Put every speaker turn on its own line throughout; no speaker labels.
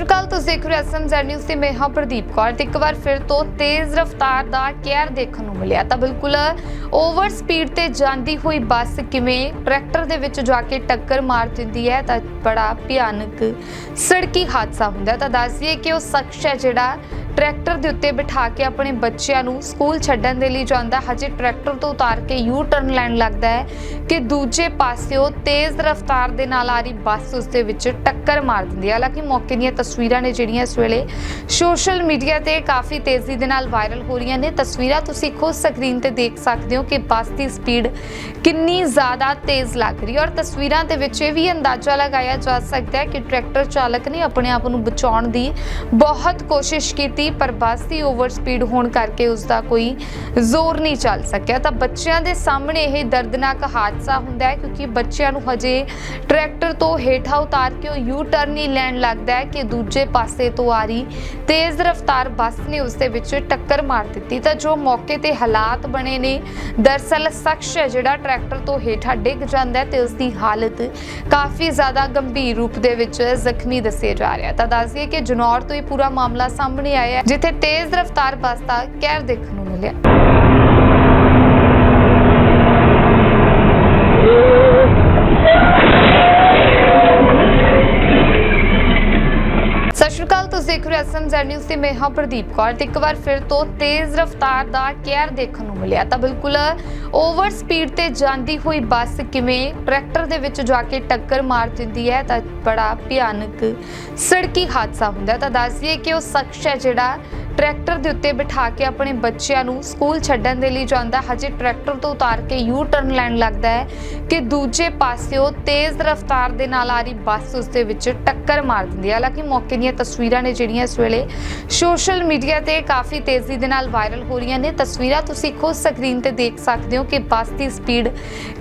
ਸ਼੍ਰੀ ਅਕਾਲ ਤੁਸੀਂ ਦੇਖ ਰਹੇ ਹੋ ਐਸਐਮਜ਼ੈਡ ਨਿਊਜ਼ ਤੇ ਮੈਂ ਹਾਂ ਪ੍ਰਦੀਪ ਕੌਰ ਤੇ ਇੱਕ ਵਾਰ ਫਿਰ ਤੋਂ ਤੇਜ਼ ਰਫ਼ਤਾਰ ਦਾ ਕਹਿਰ ਦੇਖਣ ਨੂੰ ਮਿਲਿਆ ਤਾਂ ਬਿਲਕੁਲ ਓਵਰ ਸਪੀਡ ਤੇ ਜਾਂਦੀ ਹੋਈ ਬੱਸ ਕਿਵੇਂ ਟਰੈਕਟਰ ਦੇ ਵਿੱਚ ਜਾ ਕੇ ਟੱਕਰ ਮਾਰ ਦਿੰਦੀ ਹੈ, ਤਾਂ ਬੜਾ ਭਿਆਨਕ ਸੜਕੀ ਹਾਦਸਾ ਹੁੰਦਾ ਹੈ। ਤਾਂ ਦੱਸਦੀਏ ਕਿ ਉਹ ਸ਼ਖਸ ਹੈ ਜਿਹੜਾ ਟਰੈਕਟਰ ਦੇ ਉੱਤੇ ਬਿਠਾ ਕੇ ਆਪਣੇ ਬੱਚਿਆਂ ਨੂੰ ਸਕੂਲ ਛੱਡਣ ਦੇ ਲਈ ਜਾਂਦਾ। ਹਜੇ ਟਰੈਕਟਰ ਤੋਂ ਉਤਾਰ ਕੇ ਯੂ ਟਰਨ ਲੈਣ ਲੱਗਦਾ ਹੈ ਕਿ ਦੂਜੇ ਪਾਸਿਓਂ ਤੇਜ਼ ਰਫ਼ਤਾਰ ਦੇ ਨਾਲ ਆ ਰਹੀ ਬੱਸ ਉਸ ਦੇ ਵਿੱਚ ਟੱਕਰ ਮਾਰ ਦਿੰਦੀ ਹੈ। ਹਾਲਾਂਕਿ ਮੌਕੇ ਦੀਆਂ ਤਸਵੀਰਾਂ ਨੇ ਜਿਹੜੀਆਂ ਇਸ ਵੇਲੇ ਸੋਸ਼ਲ ਮੀਡੀਆ ਤੇ ਕਾਫੀ ਤੇਜ਼ੀ ਦੇ ਨਾਲ ਵਾਇਰਲ ਹੋ ਰਹੀਆਂ ਨੇ। ਤਸਵੀਰਾਂ ਤੁਸੀਂ ਖੁਦ ਸਕਰੀਨ ਤੇ ਦੇਖ ਸਕਦੇ ਹੋ ਕਿ ਬੱਸ ਦੀ ਸਪੀਡ ਕਿੰਨੀ ਜ਼ਿਆਦਾ ਤੇਜ਼ ਲੱਗ ਰਹੀ ਹੈ। ਔਰ ਤਸਵੀਰਾਂ ਦੇ ਵਿੱਚ ਇਹ ਵੀ ਅੰਦਾਜ਼ਾ ਲਗਾਇਆ ਜਾ ਸਕਦਾ ਹੈ ਕਿ ਟਰੈਕਟਰ ਚਾਲਕ ਨੇ ਆਪਣੇ ਆਪ ਨੂੰ ਬਚਾਉਣ ਦੀ ਬਹੁਤ ਕੋਸ਼ਿਸ਼ ਕੀਤੀ ਪਰ ਬੱਸ ਦੀ ਓਵਰ ਸਪੀਡ ਹੋਣ ਕਰਕੇ ਉਸ ਦਾ ਕੋਈ ਜ਼ੋਰ ਨਹੀਂ ਚੱਲ ਸਕਿਆ। ਤਾਂ ਬੱਚਿਆਂ ਦੇ ਸਾਹਮਣੇ ਇਹ ਦਰਦਨਾਕ ਹਾਦਸਾ ਹੁੰਦਾ ਹੈ, ਕਿਉਂਕਿ ਬੱਚਿਆਂ ਨੂੰ ਹਜੇ ਟਰੈਕਟਰ ਤੋਂ ਹੇਠਾਂ ਉਤਾਰ ਕੇ ਉਹ ਯੂ ਟਰਨ ਹੀ ਲੈਣ ਲੱਗਦਾ ਹੈ ਕਿ ਦੂਜੇ ਪਾਸੇ ਤੋਂ ਆ ਰਹੀ ਤੇਜ਼ ਰਫ਼ਤਾਰ ਬੱਸ ਨੇ ਉਸ ਦੇ ਵਿੱਚ ਟੱਕਰ ਮਾਰ ਦਿੱਤੀ। ਤਾਂ ਜੋ ਮੌਕੇ ਤੇ ਹਾਲਾਤ ਬਣੇ ਨੇ, ਦਰਸਲ ਸ਼ਖਸ ਹੈ ਜਿਹੜਾ ਟਰੈਕਟਰ ਤੋਂ ਹੇਠਾਂ ਡਿੱਗ ਜਾਂਦਾ ਹੈ ਤੇ ਉਸ ਦੀ ਹਾਲਤ ਕਾਫੀ ਜ਼ਿਆਦਾ ਗੰਭੀਰ ਰੂਪ ਦੇ ਵਿੱਚ ਜ਼ਖਮੀ ਦੱਸਿਆ ਜਾ ਰਿਹਾ ਤਾਂ ਦੱਸ ਦਈਏ ਕਿ ਜਨੌਰ ਤੋਂ ਇਹ ਪੂਰਾ ਮਾਮਲਾ ਸਾਹਮਣੇ ਆਇਆ ਹੈ ਜਿੱਥੇ ਤੇਜ਼ ਰਫ਼ਤਾਰ ਬੱਸ ਦਾ ਕਹਿਰ ਦੇਖਣ ਨੂੰ ਮਿਲਿਆ। ਸਤਿ ਸ਼੍ਰੀ ਤੁਸੀਂ ਦੇਖ ਰਹੇ ਹੋ ਐਸਐਮਜ਼ੈਡ ਨਿਊਜ਼ ਤੇ ਮੈਂ ਹਾਂ ਪ੍ਰਦੀਪ ਕੌਰ ਤੇ ਇੱਕ ਵਾਰ ਫਿਰ ਤੋਂ ਤੇਜ਼ ਰਫ਼ਤਾਰ ਦਾ ਕਹਿਰ ਦੇਖਣ ਨੂੰ ਮਿਲਿਆ। ਤਾਂ ਬਿਲਕੁਲ ਓਵਰ ਸਪੀਡ ਤੇ ਜਾਂਦੀ ਹੋਈ ਬੱਸ ਕਿਵੇਂ ਟਰੈਕਟਰ ਦੇ ਵਿੱਚ ਜਾ ਕੇ ਟੱਕਰ ਮਾਰ ਦਿੰਦੀ ਹੈ, ਤਾਂ ਬੜਾ ਭਿਆਨਕ ਸੜਕੀ ਹਾਦਸਾ ਹੁੰਦਾ ਹੈ। ਤਾਂ ਦੱਸਦੀਏ ਕਿ ਉਹ ਸ਼ਖਸ ਹੈ ਜਿਹੜਾ ਟਰੈਕਟਰ ਦੇ ਉੱਤੇ ਬਿਠਾ ਕੇ ਆਪਣੇ ਬੱਚਿਆਂ ਨੂੰ ਸਕੂਲ ਛੱਡਣ ਦੇ ਲਈ ਜਾਂਦਾ। ਹਜੇ ਟਰੈਕਟਰ ਤੋਂ ਉਤਾਰ ਕੇ ਯੂ ਟਰਨ ਲੈਣ ਲੱਗਦਾ ਹੈ ਕਿ ਦੂਜੇ ਪਾਸਿਓਂ ਤੇਜ਼ ਰਫ਼ਤਾਰ ਦੇ ਨਾਲ ਆ ਰਹੀ ਬੱਸ ਉਸ ਦੇ ਵਿੱਚ ਟੱਕਰ ਮਾਰ ਦਿੰਦੀ ਹੈ। ਹਾਲਾਂਕਿ ਮੌਕੇ ਦੀਆਂ ਤਸਵੀਰਾਂ ਨੇ ਜਿਹੜੀਆਂ ਇਸ ਵੇਲੇ ਸੋਸ਼ਲ ਮੀਡੀਆ ਤੇ ਕਾਫੀ ਤੇਜ਼ੀ ਦੇ ਨਾਲ ਵਾਇਰਲ ਹੋ ਰਹੀਆਂ ਨੇ। ਤਸਵੀਰਾਂ ਤੁਸੀਂ ਖੁਦ ਸਕਰੀਨ ਤੇ ਦੇਖ ਸਕਦੇ ਹੋ ਕਿ ਬੱਸ ਦੀ ਸਪੀਡ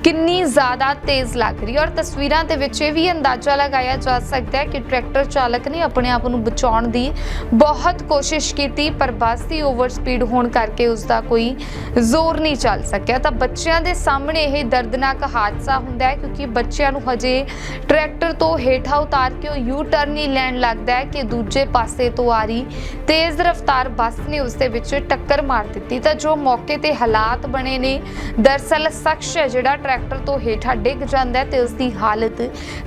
ਕਿੰਨੀ ਜ਼ਿਆਦਾ ਤੇਜ਼ ਲੱਗ ਰਹੀ ਹੈ। ਔਰ ਤਸਵੀਰਾਂ ਦੇ ਵਿੱਚ ਇਹ ਵੀ ਅੰਦਾਜ਼ਾ ਲਗਾਇਆ ਜਾ ਸਕਦਾ ਹੈ ਕਿ ਟਰੈਕਟਰ ਚਾਲਕ ਨੇ ਆਪਣੇ ਆਪ ਨੂੰ ਬਚਾਉਣ ਦੀ ਬਹੁਤ ਕੋਸ਼ਿਸ਼ ਕੀਤੀ ਪਰ ਬੱਸ ਦੀ ਓਵਰ ਸਪੀਡ ਹੋਣ ਕਰਕੇ ਉਸ ਦਾ ਕੋਈ ਜ਼ੋਰ ਨਹੀਂ ਚੱਲ ਸਕਿਆ। ਤਾਂ ਬੱਚਿਆਂ ਦੇ ਸਾਹਮਣੇ ਇਹ ਦਰਦਨਾਕ ਹਾਦਸਾ ਹੁੰਦਾ ਹੈ, ਕਿਉਂਕਿ ਬੱਚਿਆਂ ਨੂੰ ਹਜੇ ਟਰੈਕਟਰ ਤੋਂ ਹੇਠਾਂ ਉਤਾਰ ਕੇ ਉਹ ਯੂ ਟਰਨ ਹੀ ਲੈਣ ਲੱਗਦਾ ਹੈ ਕਿ ਦੂਜੇ ਪਾਸੇ ਤੋਂ ਆ ਰਹੀ ਤੇਜ਼ ਰਫ਼ਤਾਰ ਬੱਸ ਨੇ ਉਸ ਦੇ ਵਿੱਚ ਟੱਕਰ ਮਾਰ ਦਿੱਤੀ। ਤਾਂ ਜੋ ਮੌਕੇ ਤੇ ਹਾਲਾਤ ਬਣੇ ਨੇ, ਦਰਸਲ ਸ਼ਖਸ ਹੈ, ਜਿਹੜਾ ਟਰੈਕਟਰ ਤੋਂ ਹੇਠਾਂ ਡਿੱਗ ਜਾਂਦਾ ਤੇ ਉਸ ਦੀ ਹਾਲਤ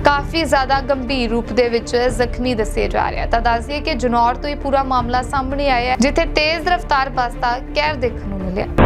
ਕਾਫੀ ਜ਼ਿਆਦਾ ਗੰਭੀਰ ਰੂਪ ਦੇ ਵਿੱਚ ਜ਼ਖਮੀ ਦੱਸਿਆ ਜਾ ਰਿਹਾ ਤਾਂ ਦੱਸ ਦਈਏ ਕਿ ਜਨੌਰ ਤੋਂ ਇਹ ਪੂਰਾ ਮਾਮਲਾ ਸਾਹਮਣੇ ਆਇਆ ਹੈ ਜਿੱਥੇ ਤੇਜ਼ ਰਫ਼ਤਾਰ ਬੱਸ ਦਾ ਕਹਿਰ ਦੇਖਣ ਨੂੰ ਮਿਲਿਆ।